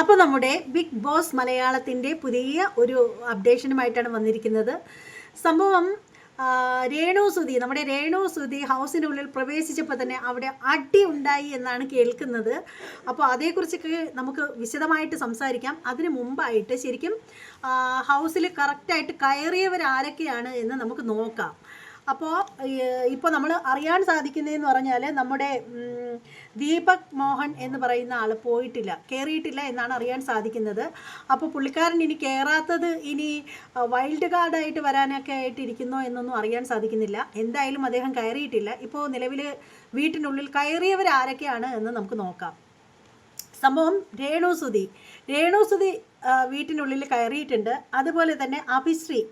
അപ്പോൾ നമ്മുടെ big boss മലയാളത്തിന്റെ പുതിയ ഒരു അപ്ഡേഷനുമായിട്ടാണ് വന്നിരിക്കുന്നത്. സംഭവം രേണു സുധി നമ്മുടെ രേണു സുധി ഹൗസിനുള്ളിൽ പ്രവേശിച്ചപ്പോൾ തന്നെ അവിടെ അടി ഉണ്ടായി എന്നാണ് കേൾക്കുന്നത്. അപ്പോൾ അതേക്കുറിച്ചൊക്കെ നമുക്ക് വിശദമായിട്ട് സംസാരിക്കാം. അതിന് മുമ്പായിട്ട് ശരിക്കും ഹൗസിൽ കറക്റ്റായിട്ട് കയറിയവർ ആരൊക്കെയാണ് എന്ന് നമുക്ക് നോക്കാം. അപ്പോൾ ഇപ്പോൾ നമ്മൾ അറിയാൻ സാധിക്കുന്നതെന്ന് പറഞ്ഞാൽ നമ്മുടെ ദീപക് മോഹൻ എന്ന് പറയുന്ന ആൾ പോയിട്ടില്ല കയറിയിട്ടില്ല എന്നാണ് അറിയാൻ സാധിക്കുന്നത്. അപ്പോൾ പുള്ളിക്കാരൻ ഇനി കയറാത്തത് ഇനി വൈൽഡ് കാർഡായിട്ട് വരാനൊക്കെ ആയിട്ടിരിക്കുന്നോ എന്നൊന്നും അറിയാൻ സാധിക്കുന്നില്ല. എന്തായാലും അദ്ദേഹം കയറിയിട്ടില്ല. ഇപ്പോൾ നിലവിൽ വീട്ടിനുള്ളിൽ കയറിയവർ ആരൊക്കെയാണ് എന്ന് നമുക്ക് നോക്കാം. സംഭവം രേണുസുതി രേണുസുതി ആ, വീട്ടിനുള്ളിൽ കയറിയിട്ടുണ്ട്. അതുപോലെ തന്നെ അഭിശ്രീ.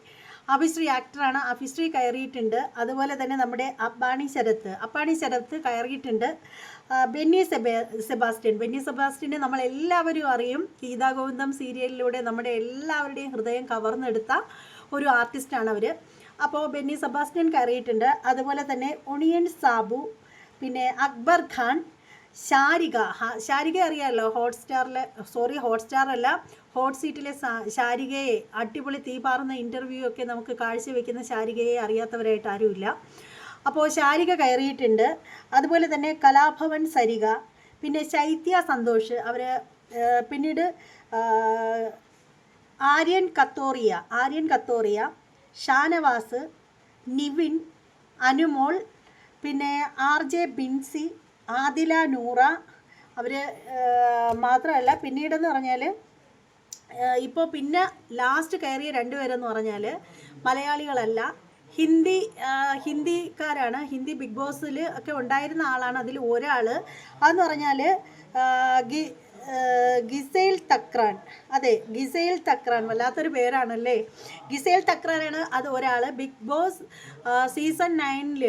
അഭിശ്രീ ആക്ടറാണ് അഭിശ്രീ കയറിയിട്ടുണ്ട്. അതുപോലെ തന്നെ നമ്മുടെ അബ്ബാണി ശരത്ത്. അപ്പാണി ശരത്ത് കയറിയിട്ടുണ്ട്. ബെന്നി സെബേ സെബാസ്റ്റ്യൻ. ബെന്നി സെബാസ്റ്റ്യനെ നമ്മൾ എല്ലാവരും അറിയും ഗീതാഗോവിന്ദം സീരിയലിലൂടെ നമ്മുടെ എല്ലാവരുടെയും ഹൃദയം കവർന്നെടുത്ത ഒരു ആർട്ടിസ്റ്റാണ് അവർ അപ്പോൾ ബെന്നി സെബാസ്റ്റ്യൻ കയറിയിട്ടുണ്ട്. അതുപോലെ തന്നെ ഒണിയൻ സാബു പിന്നെ അക്ബർ ഖാൻ ശാരിക ശാരിക അറിയാമല്ലോ ഹോട്ട്സ്റ്റാറിലെ സോറി ഹോട്ട്സ്റ്റാർ അല്ല ഹോട്ട് സീറ്റിലെ ശാരികയെ അടിപൊളി തീ പാറുന്ന ഇന്റർവ്യൂ ഒക്കെ നമുക്ക് കാഴ്ചവെക്കുന്ന ശാരികയെ അറിയാത്തവരായിട്ട് ആരുമില്ല. അപ്പോൾ ശാരിക കയറിയിട്ടുണ്ട്. അതുപോലെ തന്നെ കലാഭവൻ സരിക പിന്നെ ശൈത്യ സന്തോഷ് അവർ പിന്നീട് ആര്യൻ കത്തോറിയ ആര്യൻ കത്തോറിയ ഷാനവാസ് നിവിൻ അനുമോൾ പിന്നെ ആർ ജെ ബിൻസി ആദില നൂറ അവർ മാത്രമല്ല പിന്നീടെന്ന് പറഞ്ഞാൽ ഇപ്പോൾ പിന്നെ ലാസ്റ്റ് കയറിയ രണ്ടുപേരെന്ന് പറഞ്ഞാൽ മലയാളികളല്ല. ഹിന്ദി ഹിന്ദിക്കാരാണ്. ഹിന്ദി ബിഗ് ബോസിൽ ഒക്കെ ഉണ്ടായിരുന്ന ആളാണ് അതിൽ ഒരാൾ അതെന്ന് പറഞ്ഞാൽ ഗി ഗിസൈൽ തക്രാൻ. അതെ ഗിസൈൽ തക്രാൻ വല്ലാത്തൊരു പേരാണല്ലേ? ഗിസൈൽ തക്രാനാണ് അത് ഒരാൾ ബിഗ് ബോസ് സീസൺ നയനിൽ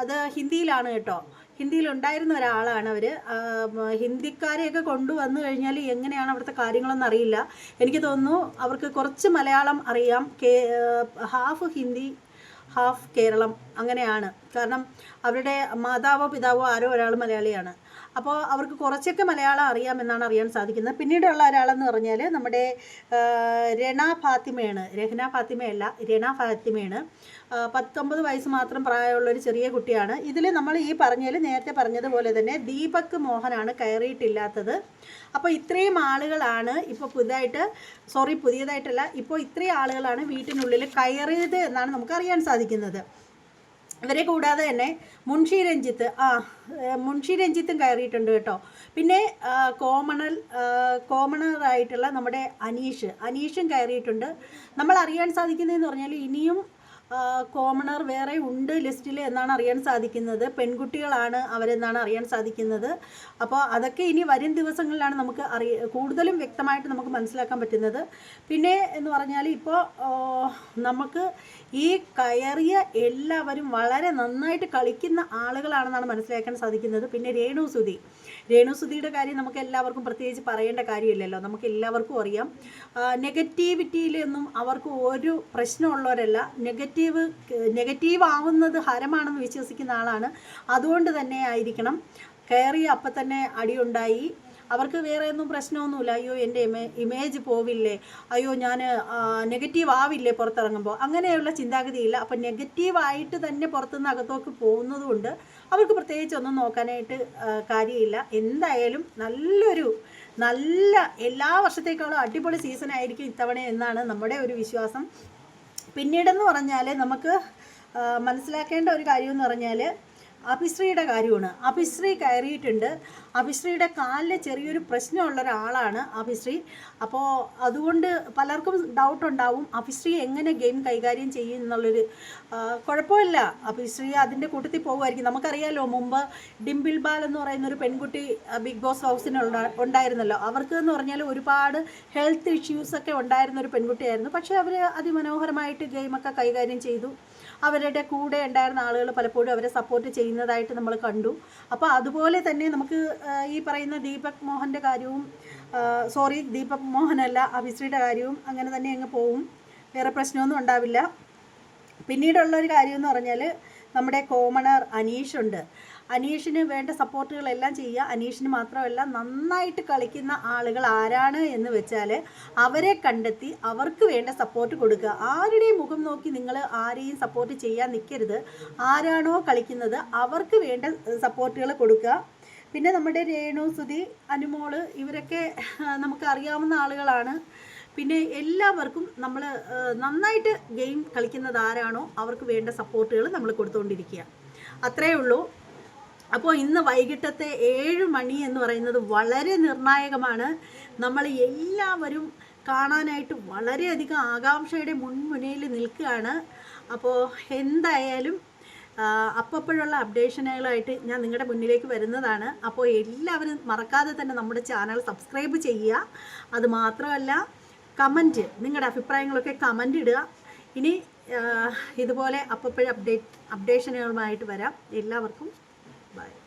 അത് ഹിന്ദിയിലാണ് കേട്ടോ. ഹിന്ദിയിൽ ഉണ്ടായിരുന്ന ഒരാളാണ് അവർ ഹിന്ദിക്കാരെയൊക്കെ കൊണ്ടുവന്നു കഴിഞ്ഞാൽ എങ്ങനെയാണ് അവിടുത്തെ കാര്യങ്ങളെന്ന് അറിയില്ല. എനിക്ക് തോന്നുന്നു അവർക്ക് കുറച്ച് മലയാളം അറിയാം. കേ ഹാഫ് ഹിന്ദി ഹാഫ് കേരളം അങ്ങനെയാണ്. കാരണം അവരുടെ മാതാവോ പിതാവോ ആരോ ഒരാൾ മലയാളിയാണ്. അപ്പോൾ അവർക്ക് കുറച്ചൊക്കെ മലയാളം അറിയാമെന്നാണ് അറിയാൻ സാധിക്കുന്നത്. പിന്നീടുള്ള ഒരാളെന്ന് പറഞ്ഞാൽ നമ്മുടെ രണ ഫാത്തിമയാണ്. രഹ്ന ഫാത്തിമയല്ല രണ ഫാത്തിമയാണ്. പത്തൊമ്പത് വയസ്സ് മാത്രം പ്രായമുള്ള ഒരു ചെറിയ കുട്ടിയാണ്. ഇതിൽ നമ്മൾ ഈ പറഞ്ഞതിൽ നേരത്തെ പറഞ്ഞതുപോലെ തന്നെ ദീപക് മോഹനാണ് കയറിയിട്ടില്ലാത്തത്. അപ്പോൾ ഇത്രയും ആളുകളാണ് ഇപ്പോൾ പുതിയതായിട്ട് സോറി പുതിയതായിട്ടല്ല ഇപ്പോൾ ഇത്രയും ആളുകളാണ് വീട്ടിനുള്ളിൽ കയറിയത് എന്നാണ് നമുക്ക് അറിയാൻ സാധിക്കുന്നത്. ഇവരെ കൂടാതെ തന്നെ മുൻഷി രഞ്ജിത്ത് ആ മുൻഷി രഞ്ജിത്തും കയറിയിട്ടുണ്ട് കേട്ടോ. പിന്നെ കോമണൽ കോമണറായിട്ടുള്ള നമ്മുടെ അനീഷ് അനീഷും കയറിയിട്ടുണ്ട്. നമ്മൾ അറിയാൻ സാധിക്കുന്നതെന്ന് പറഞ്ഞാൽ ഇനിയും കോമണർ വേറെ ഉണ്ട് ലിസ്റ്റിൽ എന്നാണ് അറിയാൻ സാധിക്കുന്നത്. പെൺകുട്ടികളാണ് അവരെന്നാണ് അറിയാൻ സാധിക്കുന്നത്. അപ്പോൾ അതൊക്കെ ഇനി വരും ദിവസങ്ങളിലാണ് നമുക്ക് അറിയ കൂടുതലും വ്യക്തമായിട്ട് നമുക്ക് മനസ്സിലാക്കാൻ പറ്റുന്നത്. പിന്നെ എന്ന് പറഞ്ഞാൽ ഇപ്പോൾ നമുക്ക് ഈ കയറിയ എല്ലാവരും വളരെ നന്നായിട്ട് കളിക്കുന്ന ആളുകളാണെന്നാണ് മനസ്സിലാക്കാൻ സാധിക്കുന്നത്. പിന്നെ രേണു സുധി. രേണു സുധിയുടെ കാര്യം നമുക്ക് എല്ലാവർക്കും പ്രത്യേകിച്ച് പറയേണ്ട കാര്യമില്ലല്ലോ. നമുക്ക് എല്ലാവർക്കും അറിയാം. നെഗറ്റിവിറ്റിയിലൊന്നും അവർക്ക് ഒരു പ്രശ്നമുള്ളവരല്ല. നെഗറ്റീവ് നെഗറ്റീവ് ആവുന്നത് ഹരമാണെന്ന് വിശ്വസിക്കുന്ന ആളാണ്. അതുകൊണ്ട് തന്നെ ആയിരിക്കണം. കയറി അപ്പം തന്നെ അടിയുണ്ടായി. അവർക്ക് വേറെ ഒന്നും പ്രശ്നമൊന്നുമില്ല. അയ്യോ എന്റെ ഇമേ ഇമേജ് പോവില്ലേ? അയ്യോ ഞാൻ നെഗറ്റീവ് ആവില്ലേ പുറത്തിറങ്ങുമ്പോൾ? അങ്ങനെയുള്ള ചിന്താഗതിയില്ല. അപ്പം നെഗറ്റീവായിട്ട് തന്നെ പുറത്തുനിന്ന് അകത്തോക്ക് പോകുന്നതുകൊണ്ട് അവർക്ക് പ്രത്യേകിച്ച് ഒന്നും നോക്കാനായിട്ട് കാര്യമില്ല. എന്തായാലും നല്ലൊരു നല്ല എല്ലാ വർഷത്തേക്കാളും അടിപൊളി സീസൺ ആയിരിക്കും ഇത്തവണ എന്നാണ് നമ്മുടെ ഒരു വിശ്വാസം. പിന്നീടെന്ന് പറഞ്ഞാൽ നമുക്ക് മനസ്സിലാക്കേണ്ട ഒരു കാര്യമെന്ന് പറഞ്ഞാൽ അഭിശ്രീയുടെ കാര്യമാണ്. അഭിശ്രീ കയറിയിട്ടുണ്ട്. അഭിശ്രീയുടെ കാലിൽ ചെറിയൊരു പ്രശ്നമുള്ള ഒരാളാണ് അഭിശ്രീ. അപ്പോൾ അതുകൊണ്ട് പലർക്കും ഡൗട്ട് ഉണ്ടാവും. അഭിശ്രീ എങ്ങനെ ഗെയിം കൈകാര്യം ചെയ്യും എന്നുള്ളൊരു കുഴപ്പമില്ല. അഭിശ്രീ അതിന്റെ കൂട്ടത്തിൽ പോകുമായിരിക്കും. നമുക്കറിയാലോ മുമ്പ് ഡിംപിൾ ബാൽ എന്ന് പറയുന്ന ഒരു പെൺകുട്ടി ബിഗ് ബോസ് ഹൗസിനുള്ള ഉണ്ടായിരുന്നല്ലോ. അവർക്ക് എന്ന് പറഞ്ഞാൽ ഒരുപാട് ഹെൽത്ത് ഇഷ്യൂസൊക്കെ ഉണ്ടായിരുന്ന ഒരു പെൺകുട്ടിയായിരുന്നു. പക്ഷേ അവർ അതിമനോഹരമായിട്ട് ഗെയിമൊക്കെ കൈകാര്യം ചെയ്തു. അവരുടെ കൂടെ ഉണ്ടായിരുന്ന ആളുകൾ പലപ്പോഴും അവരെ സപ്പോർട്ട് ചെയ്യുന്നതായിട്ട് നമ്മൾ കണ്ടു. അപ്പോൾ അതുപോലെ തന്നെ നമുക്ക് ഈ പറയുന്ന ദീപക് മോഹന്റെ കാര്യവും സോറി ദീപക് മോഹനല്ല അഭിശ്രീയുടെ കാര്യവും അങ്ങനെ തന്നെ അങ്ങ് പോവും. വേറെ പ്രശ്നമൊന്നും ഉണ്ടാവില്ല. പിന്നീടുള്ള ഒരു കാര്യം എന്ന് പറഞ്ഞാൽ നമ്മുടെ കോമണർ അനീഷുണ്ട് അനീഷിന് വേണ്ട സപ്പോർട്ടുകളെല്ലാം ചെയ്യുക. അനീഷിന് മാത്രമല്ല നന്നായിട്ട് കളിക്കുന്ന ആളുകൾ ആരാണ് എന്ന് വെച്ചാൽ അവരെ കണ്ടെത്തി അവർക്ക് വേണ്ട സപ്പോർട്ട് കൊടുക്കുക. ആരുടെയും മുഖം നോക്കി നിങ്ങൾ ആരെയും സപ്പോർട്ട് ചെയ്യാൻ നിൽക്കരുത് ആരാണോ കളിക്കുന്നത് അവർക്ക് വേണ്ട സപ്പോർട്ടുകൾ കൊടുക്കുക. പിന്നെ നമ്മുടെ രേണു സുധി അനുമോൾ ഇവരൊക്കെ നമുക്ക് അറിയാവുന്ന ആളുകളാണ്. പിന്നെ എല്ലാവർക്കും നമ്മൾ നന്നായിട്ട് ഗെയിം കളിക്കുന്നത് ആരാണോ അവർക്ക് വേണ്ട സപ്പോർട്ടുകൾ നമ്മൾ കൊടുത്തുകൊണ്ടിരിക്കുക അത്രയേ ഉള്ളൂ. അപ്പോൾ ഇന്ന് വൈകിട്ടത്തെ ഏഴ് മണി എന്ന് പറയുന്നത് വളരെ നിർണായകമാണ്. നമ്മൾ എല്ലാവരും കാണാനായിട്ട് വളരെയധികം ആകാംക്ഷയുടെ മുൻമുനയിൽ നിൽക്കുകയാണ്. അപ്പോൾ എന്തായാലും ആ, അപ്പപ്പോഴുള്ള അപ്ഡേഷനുകളായിട്ട് ഞാൻ നിങ്ങളുടെ മുന്നിലേക്ക് വരുന്നതാണ്. അപ്പോൾ എല്ലാവരും മറക്കാതെ തന്നെ നമ്മുടെ ചാനൽ സബ്സ്ക്രൈബ് ചെയ്യുക. അതുമാത്രമല്ല കമന്റ് നിങ്ങളുടെ അഭിപ്രായങ്ങളൊക്കെ കമന്റ് ഇടുക. ഇനി ഇതുപോലെ അപ്പപ്പോഴും അപ്ഡേറ്റ് അപ്ഡേഷനുകളുമായിട്ട് വരാം. എല്ലാവർക്കും Bye.